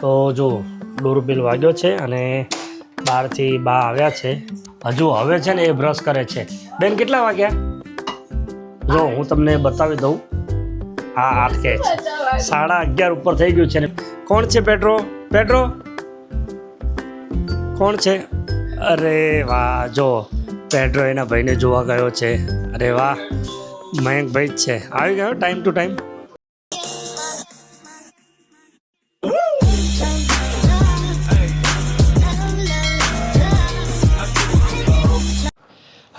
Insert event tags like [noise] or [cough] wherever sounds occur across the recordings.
તો જો ડોરબેલ વાગ્યો છે અને બહારથી બા આવ્યા છે. હજુ હવે છે ને એ બ્રશ કરે છે. બેન, કેટલા વાગ્યા? જો, હું તમને બતાવી દઉં. હા આઠ કે છે. સાડા અગિયાર ઉપર થઈ ગયું છે ને. કોણ છે પેટ્રો? પેટ્રો? કોણ છે? અરે વાહ, જો, પેટ્રો એના ભાઈને જોવા ગયો છે. અરે વાહ મયંકભાઈ જ છે. આવી ગયો time to time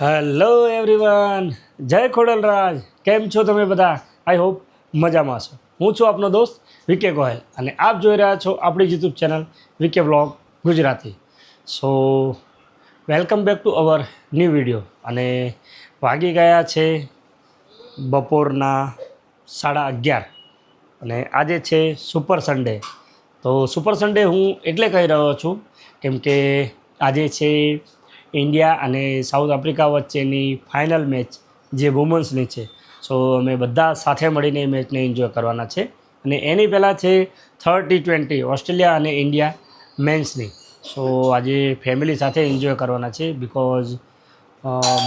hello everyone જય ખોડલરાજ. કેમ છો તમે બધા? આઈ હોપ મજામાં છો. હું છું આપનો દોસ્ત વિકે ગોહેલ અને આપ જોઈ રહ્યા છો આપણી YouTube channel VK blog Gujarati. So welcome back to our new video અને વાગી ગયા છે બપોરના સાડા અગિયાર. અને આજે છે સુપર સન્ડે તો સુપર સન્ડે હું એટલે કહી રહ્યો છું, કેમ કે આજે છે ઇન્ડિયા અને સાઉથ આફ્રિકા વચ્ચેની ફાઇનલ મેચ જે વુમન્સની છે. સો અમે બધા સાથે મળીને એ મેચને એન્જોય કરવાના છે. અને એની પહેલાં છે થર્ડ ટી ટ્વેન્ટી ઓસ્ટ્રેલિયા અને ઇન્ડિયા મેન્સની. સો આજે ફેમિલી સાથે એન્જોય કરવાના છે બિકોઝ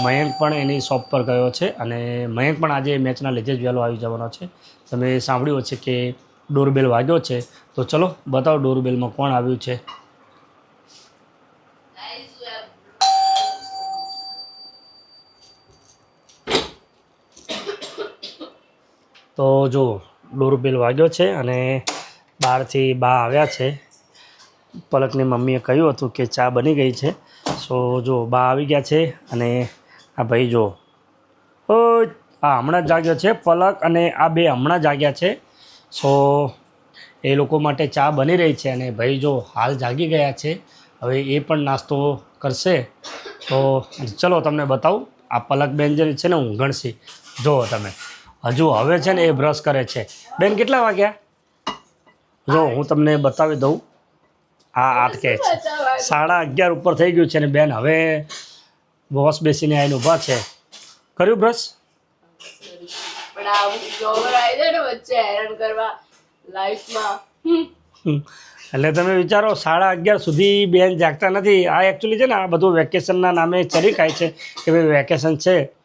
મયંક પણ એની શોપ પર ગયો છે અને મયંક પણ આજે મેચના લીધે જ વહેલો આવી જવાનો છે. તમે સાંભળ્યું છે કે ડોરબેલ વાગ્યો છે. તો ચલો, બતાવો ડોરબેલમાં કોણ આવ્યું છે? તો જો ડોરબેલ વાગ્યો છે અને બહારથી બા આવ્યા છે. પલકની મમ્મીએ કહ્યું હતું કે ચા બની ગઈ છે. સો જો, બા આવી ગયા છે અને આ ભાઈ જો, ઓ, આ હમણાં જાગ્યો છે પલક અને આ બે હમણાં જાગ્યા છે. સો એ લોકો માટે ચા બની રહી છે અને ભાઈ જો, હાલ જાગી ગયા છે. હવે એ પણ નાસ્તો કરશે. તો ચલો, તમને બતાવું. આ પલક બેન જે છે ને, ઊંઘણસી. જુઓ તમે. હજુ હવે છે ને એ બ્રશ કરે છે. બેન કેટલા વાગ્યા? જો હું તમને બતાવી દઉં. આ આઠ કે છે. સાડા અગિયાર ઉપર થઈ ગયું છે ને બેન હવે બોસ બેસીને આવીને ઊભા છે. કર્યું બ્રશ. એટલે તમે વિચારો સાડા અગિયાર સુધી બેન જાગતા નથી. આ એકચ્યુઅલી છે ને આ બધું વેકેશનના નામે ચરી ખાય છે કે ભાઈ વેકેશન છે.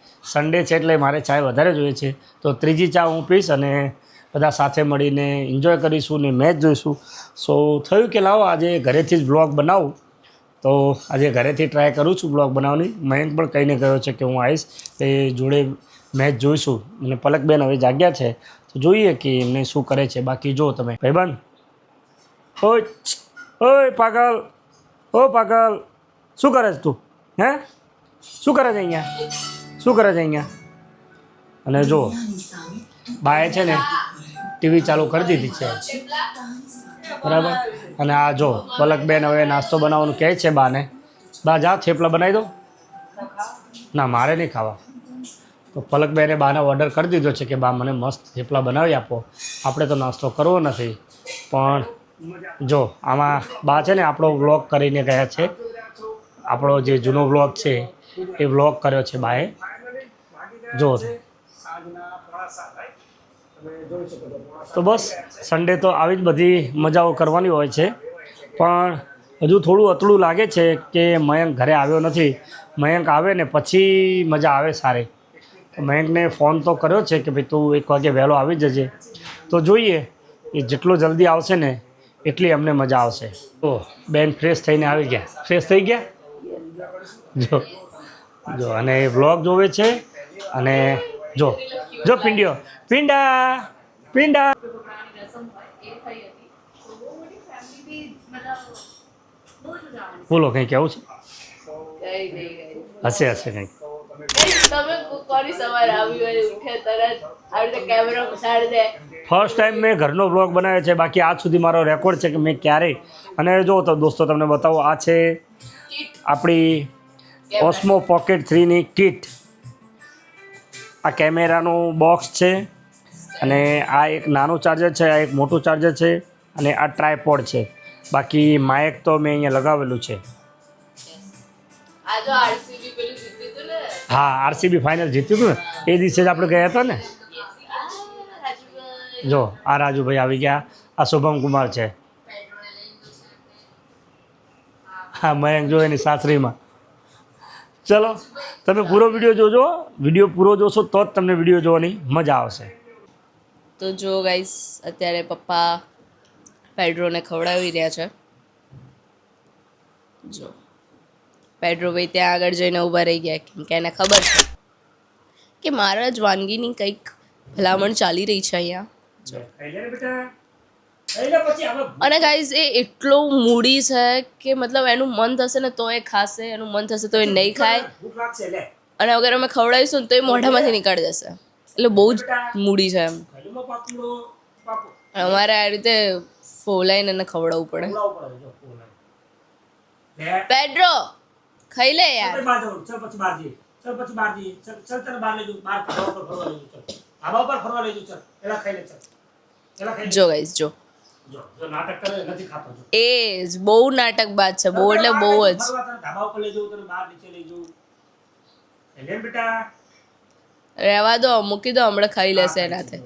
સન્ડે છે એટલે મારે ચાય વધારે જોઈએ છે. તો ત્રીજી ચા હું પીશ અને બધા સાથે મળીને એન્જોય કરીશું ને મેચ જોઈશું. સો થયું કે લાવો, આજે ઘરેથી જ બ્લોગ બનાવું. તો આજે ઘરેથી ટ્રાય કરું છું બ્લોગ બનાવવાની. મયંક પણ કહીને ગયો છે કે હું આવીશ એ જોડે મેચ જોઈશું. અને પલકબેન હવે જાગ્યા છે. તો જોઈએ કે એમને શું કરે છે. બાકી જો તમે ભાઈબંધ. ઓય ઓય પાગલ, ઓ પાગલ. શું કરે છે તું? હે? શું કરે છે અહીંયા? શું કરે છે અહીંયા? અને જો, બાએ છે ને ટીવી ચાલુ કરી દીધી છે. બરાબર? અને આ જો પલકબેન હવે નાસ્તો બનાવવાનું કહે છે બાને. બા, જા, થેપલા બનાવી દો. ના, મારે નહીં ખાવા. તો પલકબેને બાને ઓર્ડર કરી દીધો છે કે બા, મને મસ્ત થેપલા બનાવી આપો. આપણે તો નાસ્તો કરવો નથી. પણ જો, આમાં બા છે ને આપણો વ્લોગ કરીને ગયા છે. આપણો જે જૂનો વ્લોગ છે, એ વ્લોગ કર્યો છે બાએ. જો. તો બસ સન્ડે તો આવી જ બધી મજાઓ કરવાની હોય છે. પણ હજુ થોડું અતળું લાગે છે કે મયંક ઘરે આવ્યો નથી. મયંક આવે ને પછી મજા આવે સારી. મયંકને ફોન તો કર્યો છે કે ભાઈ તું એક વાગે વહેલો આવી જજે. તો જોઈએ, એ જેટલો જલ્દી આવશે ને એટલી અમને મજા આવશે. તો બેન ફ્રેશ થઈને આવી ગયા. ફ્રેશ થઈ ગયા? જો. જો, અને વ્લોગ જોવે છે અને જો જો પિંડિયો પિંડા પિંડા. બોલો કંઈ કેવું છે? હશે હશે કંઈક ફર્સ્ટ ટાઈમ મેં ઘરનો બ્લોગ બનાવ્યો છે બાકી આજ સુધી મારો રેકોર્ડ છે કે મેં ક્યારેય. અને જો તો દોસ્તો તમને બતાવો આ છે આપણી ઓસ્મો પોકેટ થ્રીની કિટ આ કેમેરાનું બોક્સ છે અને આ એક નાનું ચાર્જર છે આ એક મોટું ચાર્જર છે અને આ ટ્રાયપોડ છે. બાકી માયક તો મેં અહીંયા લગાવેલું છે. હા આરસીબી ફાઇનલ જીત્યું હતું ને? એ દિવસે જ આપણે ગયા હતા ને? જો આ રાજુભાઈ આવી ગયા. આ શુભમ કુમાર છે. હા મયંક જો એની સાસરીમાં. ચલો. તમે પૂરો વીડિયો જોજો વીડિયો પૂરો જોશો તો જ તમને વીડિયો જોવાની મજા આવશે. તો જો ગાઈસ અત્યારે પપ્પા પેડ્રોને ખવડાવી રહ્યા છે. જો. પેડ્રો ભાઈ ત્યાં આગળ જઈને ઊભા રહી ગયા કેમ કે એને ખબર છે કે મારા જ વાનગીની કંઈક ભલામણ ચાલી રહી છે અહીંયા. અને ગાઈઝ એ એટલો મૂડી છે કે મતલબ એનું મન થશે ને તો એ ખાશે એનું મન થશે તો એ નહીં ખાય. અને અગર અમે ખવડાવીશું ને તો એ મોઢામાંથી નીકળી જશે. એટલે બહુ જ મૂડી છે એમ. અમારે આ રીતે ફોલાઈને એને ખવડાવવું પડે. પેડ્રો ખાઈ લે યાર. જો ગાઈઝ જો. એ જ બહુ નાટક બાદ છે બહુ એટલે બહુ જ. રહેવા દો મૂકી દો હમણાં ખાઈ લેશે એનાથી.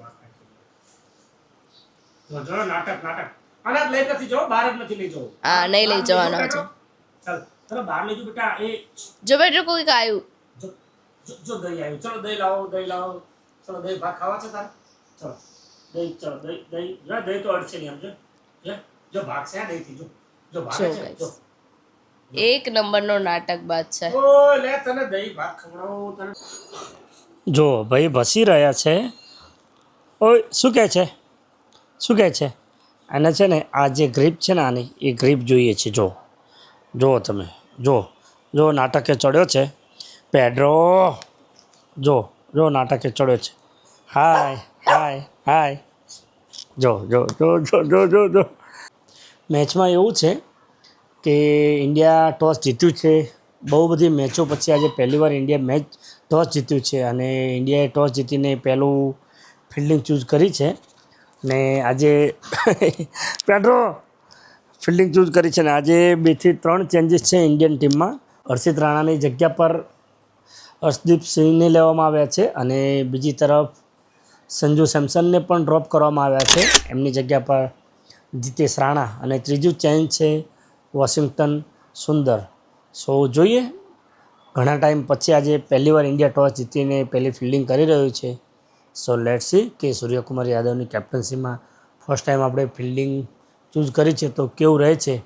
હા નહીં લઈ જવાનો છે જો બેટો કોઈક આવ્યું જો જો- જો દહીં આવ્યું ચલો દહીં લાવો દહીં લાવો. ચલો દહીં ભાત ખાવા છે તારે? ચલો. દહીં ચલો દહીં દહીં જો દહીં તો અડશે નહીં આમ જો જો જો ભાગ છે આ દહીંથી જો જો ભાગે છે જો. એક નંબરનો નાટક બાદ છે ઓ લે તને દહીં ભાત ખવડાવું તને. જો ભાઈ ભસી રહ્યા છે. ઓય શું કહે છે? શું કહે છે? અને છે ને આ જે ગ્રીપ છે ને આની એ ગ્રીપ જોઈએ છે જો. જુઓ તમે જો જો નાટકે ચડ્યો છે. પેડ્રો. જો જો નાટકે ચડ્યો છે. હાય. હાય હાય જો જો જો જો જો જો જો. મેચમાં એવું છે કે ઇન્ડિયા ટોસ જીત્યું છે. બહુ બધી મેચો પછી આજે પહેલીવાર ઇન્ડિયા મેચ ટોસ જીત્યું છે અને ઇન્ડિયાએ ટોસ જીતીને પહેલું ફિલ્ડિંગ ચૂઝ કરી છે. ને આજે [laughs] પેટ્રો ફિલ્ડિંગ ચૂઝ કરી છે ને આજે બેથી ત્રણ ચેન્જીસ છે ઇન્ડિયન ટીમમાં. હર્ષિત રાણાની જગ્યા પર હર્ષદીપ સિંહને લેવામાં આવ્યા છે અને બીજી તરફ સંજુ સેમસનને પણ ડ્રોપ કરવામાં આવ્યા છે. એમની જગ્યા પર જીતેશ રાણા અને ત્રીજું ચેન્જ છે વોશિંગ્ટન સુંદર. સો જોઈએ, ઘણા ટાઈમ પછી આજે પહેલીવાર ઇન્ડિયા ટોસ જીતીને પહેલી ફિલ્ડિંગ કરી રહ્યું છે. સો લેટ સી કે સૂર્યકુમાર યાદવની કેપ્ટન્સીમાં ફર્સ્ટ ટાઈમ આપણે ફિલ્ડિંગ ચૂઝ કરી છે તો કેવું રહે છે.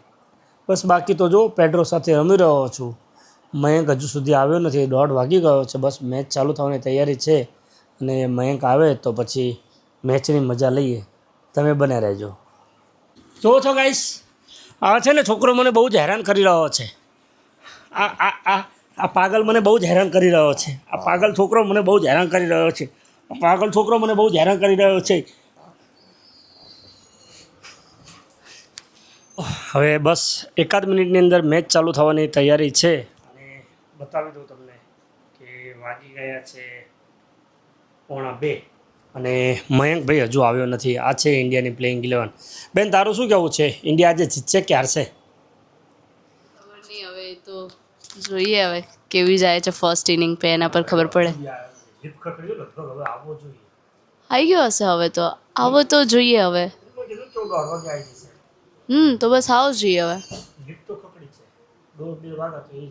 બસ બાકી તો જો, પેડ્રો સાથે રમી રહ્યો છું. મયંક હજુ સુધી આવ્યો નથી, દોઢ વાગી ગયો છે. બસ મેચ ચાલુ થવાની તૈયારી છે. અને મયંક આવે તો પછી મેચની મજા લઈએ. તમે બને રહેજો. જુઓ છો ગાઈસ આ છે ને છોકરો મને બહુ જ હેરાન કરી રહ્યો છે. આ આ આ આ પાગલ મને બહુ જ હેરાન કરી રહ્યો છે. આ પાગલ છોકરો મને બહુ જ હેરાન કરી રહ્યો છે. આ પાગલ છોકરો મને બહુ જ હેરાન કરી રહ્યો છે. હવે બસ એકાદ મિનિટની અંદર મેચ ચાલુ થવાની તૈયારી છે. અને બતાવી દઉં તમને કે વાગી ગયા છે પોણા બે. અને મયંકભાઈ હજુ આવ્યો નથી. આ છે ઇન્ડિયાની પ્લેઇંગ ઇલેવન બેન તારું શું કહેવું છે? ઇન્ડિયા આજે જીતશે કે હારશે ખબર નહીં હવે તો જોઈએ હવે કેવી જાય છે ફર્સ્ટ ઇનિંગ પે એના પર ખબર પડે. આવી ગયો હશે હવે તો. આવો તો જોઈએ હવે. હમ તો બસ આવો જ જોઈએ હવે.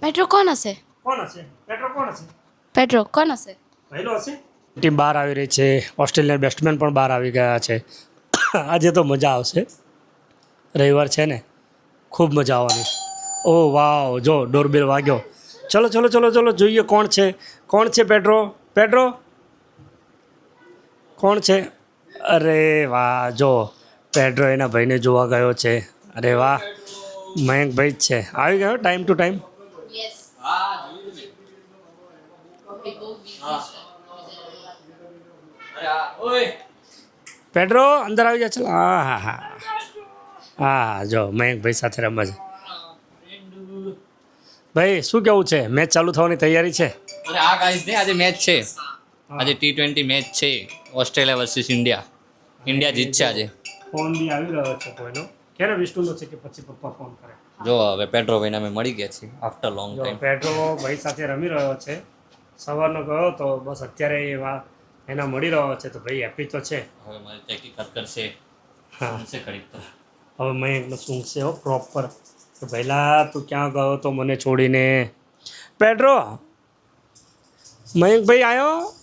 પેટ્રો કોણ હશે? કોણ હશે? પેટ્રો કોણ હશે? પેટ્રો કોણ હશે? પહેલો હશે? ટીમ બહાર આવી રહી છે. ઓસ્ટ્રેલિયન બેટ્સમેન પણ બહાર આવી ગયા છે. આજે તો મજા આવશે. રવિવાર છે ને. ખૂબ મજા આવવાની. ઓ વાવ, જો ડોરબેલ વાગ્યો. ચલો ચલો ચલો ચલો, જોઈએ કોણ છે. કોણ છે પેટ્રો પેટ્રો કોણ છે? અરે વાહ, જો પેટ્રો એના ભાઈને જોવા ગયો છે. અરે વાહ મયંકભાઈ જ છે. આવી ગયો ટાઈમ ટુ ટાઈમ પેટ્રો અંદર આવી જા ચલો. હા હા હા. હા જો મયંકભાઈ સાથે રમે છે ભાઈ શું કેવું છે? મેચ ચાલુ થવાની તૈયારી છે? અરે આ ગાઈસ ને આજે મેચ છે. આજે ટી ટ્વેન્ટી મેચ છે. ઓસ્ટ્રેલિયા વર્સિસ ઇન્ડિયા ઇન્ડિયા જીતશે આજે. ફોન બી આવી રહ્યો છે કોઈનો. ક્યારે વિષ્ણુનો છે કે પછી પપ્પા ફોન કરે? જો હવે પેટ્રો ભાઈને અમે મળી ગયા છીએ આફ્ટર લોંગ જો ટાઈમ પેટ્રો ભાઈ સાથે રમી રહ્યો છે. સવારનો ગયો તો બસ અત્યારે એ વા એના મળી રહ્યો છે તો ભાઈ હેપી તો છે. હવે મારી તહેકીકાત કરશે. હા. છે ખરીદ તો? હવે મયંકનો શું છે હો પ્રોપર તો પહેલાં તું ક્યાં ગયો તો મને છોડીને? પેટ્રો મયંકભાઈ આવ્યો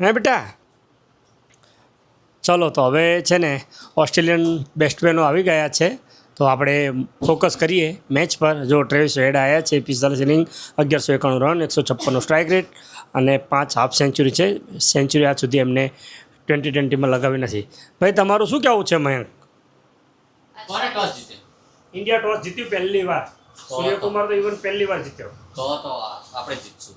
હે બેટા? ચલો તો હવે છે ને ઓસ્ટ્રેલિયન બેસ્ટમેનો આવી ગયા છે. તો આપણે ફોકસ કરીએ મેચ પર. જો ટ્રેવિસ હેડ આવ્યા છે પિસ્તાલીસ ઇનિંગ અગિયારસો એકાણું રન એકસો છપ્પનનો સ્ટ્રાઇક રેટ અને પાંચ હાફ સેન્ચુરી છે. સેન્ચુરી આજ સુધી એમને ટ્વેન્ટી ટ્વેન્ટીમાં લગાવી નથી. ભાઈ તમારું શું કહેવું છે મયંક? ઇન્ડિયા ટોસ જીત્યું? પહેલી વાર. સૂર્યકુમાર તો ઇવન પહેલી વાર જીત્યો. તો તો આપણે જીતશું.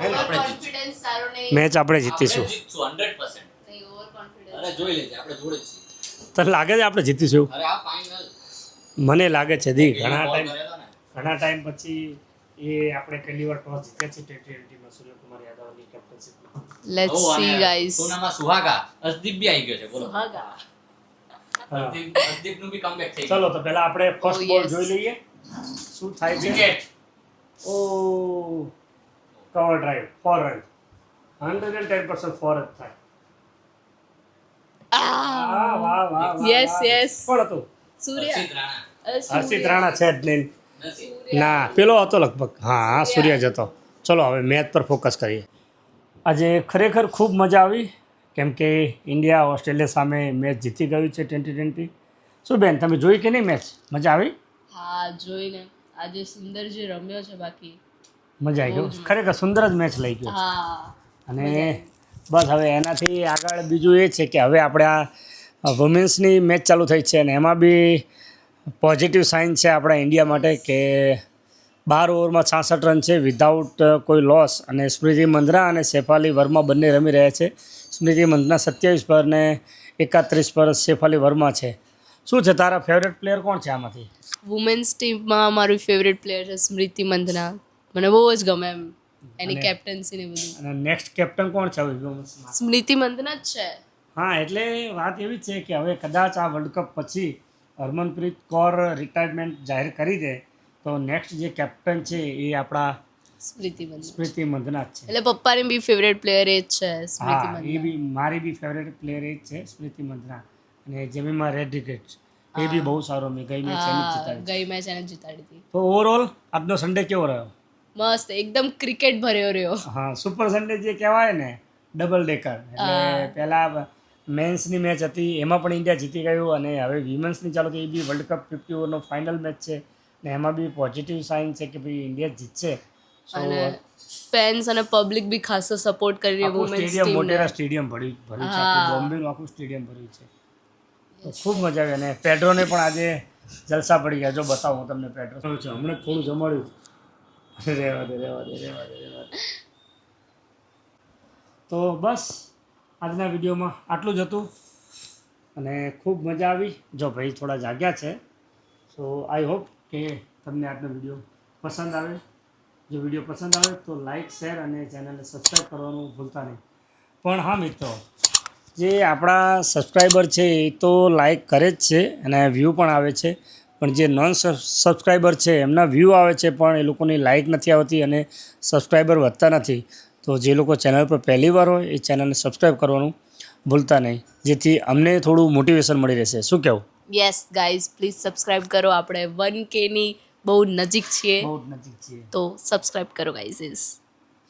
હે ને? આપણે જીતશું કોન્ફિડન્સ સારો નહીં. મેચ આપણે જીતીશું. આપણે જીતશું 100% નહીં ઓવર કોન્ફિડન્સ અરે જોઈ લેજે આપણે જોડે જ છીએ. તને લાગે છે આપણે જીતીશું? અરે આ ફાઇનલ મને લાગે છે દી ઘણા ટાઈમ ઘણા ટાઈમ પછી એ આપણે પહેલી વાર ટોસ જીત્યા છે ટી ટ્વેન્ટીમાં સૂર્યકુમાર યાદવની કેપ્ટનશીપમાં લેટ્સ સી ગાઈસ સોનામાં સુહાગા. અસદીપ બી આવી ગયો છે બોલો. સુહાગા. અસદીપનું બી કમબેક થઈ ચલો તો પહેલા આપણે ફર્સ્ટ Oh, બોલ જોઈ લઈએ. શું થાય છે? Wicket O cover drive four run hundred and ten percent four જ થાય. આ વાહ વાહ વાહ, યસ yes. કોણ હતું? સૂર્ય. હર્ષિત રાણા. હર્ષિત રાણા છે જ નહીં. ના પેલો હતો લગભગ. હા હા સૂર્ય જ હતો. ચલો હવે મેચ પર ફોકસ કરીએ. આજે ખરેખર ખૂબ મજા આવી કેમ કે ઇન્ડિયા ઓસ્ટ્રેલિયા સામે મેચ જીતી ગયું છે ટ્વેન્ટી ટ્વેન્ટી. શું બેન તમે જોઈ કે નહીં મેચ? મજા આવી? હા જોઈને આજે સુંદર જે રમ્યો છે બાકી. મજા આવી ગયું. ખરેખર સુંદર જ મેચ લઈ ગયો હા. અને બસ હવે એનાથી આગળ બીજું એ છે કે હવે આપણે આ વુમેન્સની મેચ ચાલુ થઈ છે અને એમાં બી પોઝિટિવ સાઇન છે આપણા ઇન્ડિયા માટે કે બાર ઓવરમાં છાસઠ રન છે વિધાઉટ કોઈ લોસ અને સ્મૃતિ મંદ્રા અને શેફાલી વર્મા બંને રમી રહ્યા છે. સ્મૃતિ મંદ્રા સત્યાવીસ પર ને એકાત્રીસ પર શેફાલી વર્મા છે. શું છે તારા ફેવરેટ પ્લેયર કોણ છે આમાંથી? વુમેન્સ ટીમમાં મારું ફેવરેટ પ્લેયર છે સ્મૃતિ મંદના મને બહુ જ ગમે એમ એની કેપ્ટન્સી ને બધું. અને નેક્સ્ટ કેપ્ટન કોણ છે સ્મૃતિ મંદના જ છે. હા એટલે વાત એવી છે કે હવે કદાચ આ વર્લ્ડ કપ પછી હરમનપ્રીત કૌર રિટાયરમેન્ટ જાહેર કરી દે તો નેક્સ્ટ જે કેપ્ટન છે એ આપણા સ્મૃતિ સ્મૃતિ મંધના છે. એટલે પપ્પાની બી ફેવરેટ પ્લેયર એ જ છે સ્મૃતિ એ બી મારી બી ફેવરેટ પ્લેયર એ જ છે સ્મૃતિ મંદના અને જેમીમાં રેડ વિકેટ એ બી બહુ સારો મેં ગઈ મેચ એને જીતાડી ગઈ મેચ એને જીતાડી હતી. તો ઓવરઓલ આજનો સન્ડે કેવો રહ્યો? મસ્ત એકદમ ક્રિકેટ ભર્યો રહ્યો. હા સુપર સન્ડે જે કહેવાય ને ડબલ ડેકર એટલે પહેલાં મેન્સની મેચ હતી એમાં પણ ઇન્ડિયા જીતી ગયું અને હવે વિમેન્સની ચાલો થઈ એ બી વર્લ્ડ કપ ફિફ્ટી ઓવરનો ફાઇનલ મેચ છે ને એમાં બી પોઝિટિવ સાઇન છે કે ભાઈ ઇન્ડિયા જીતશે. અને ફેન્સ અને પબ્લિક બી ખાસો સપોર્ટ કરી રહી વુમેન્સ સ્ટેડિયમ મોટેરા સ્ટેડિયમ ભર્યું ભર્યું છે. બોમ્બેનું આખું સ્ટેડિયમ ભર્યું છે. તો ખૂબ મજા આવી અને પેટ્રોને પણ આજે જલસા પડી ગયા. જો બતાવું હું તમને પેટ્રો છે હમણાં થોડું જમાડ્યું. રહેવા દે રહેવા દે રહેવા દે રહેવા દે. તો બસ આજના વિડીયોમાં આટલું જ હતું. અને ખૂબ મજા આવી. જો ભાઈ થોડા જાગ્યા છે સો આઈ હોપ કે તમને આજનો વીડિયો પસંદ આવે. જો વીડિયો પસંદ આવે તો લાઇક શેર અને ચેનલને સબસ્ક્રાઈબ કરવાનું ભૂલતા નહીં. પણ હા મિત્રો, જે આપણા સબસ્ક્રાઈબર છે એ તો લાઇક કરે જ છે અને વ્યૂ પણ આવે છે. પણ જે નોન સબસ્ક્રાઈબર છે એમના વ્યૂ આવે છે પણ એ લોકોની લાઇક નથી આવતી અને સબસ્ક્રાઈબર વધતા નથી. તો જે લોકો ચેનલ પર પહેલી વાર હોય એ ચેનલને સબસ્ક્રાઈબ કરવાનું ભૂલતા નહીં. જેથી અમને થોડું મોટિવેશન મળી રહેશે. શું કહેવું યસ ગાઈઝ પ્લીઝ સબસ્ક્રાઇબ કરો. આપણે વન કેની બહુ નજીક છીએ. બહુ નજીક છીએ. તો સબસ્ક્રાઇબ કરો guys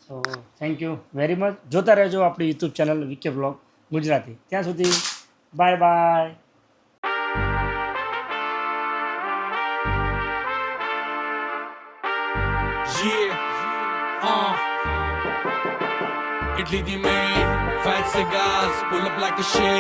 so thank you very much જોતા રહેજો આપણી YouTube channel VK blog Gujarati. ત્યાં સુધી bye bye Italy the main, fat cigars, pull up like a shade.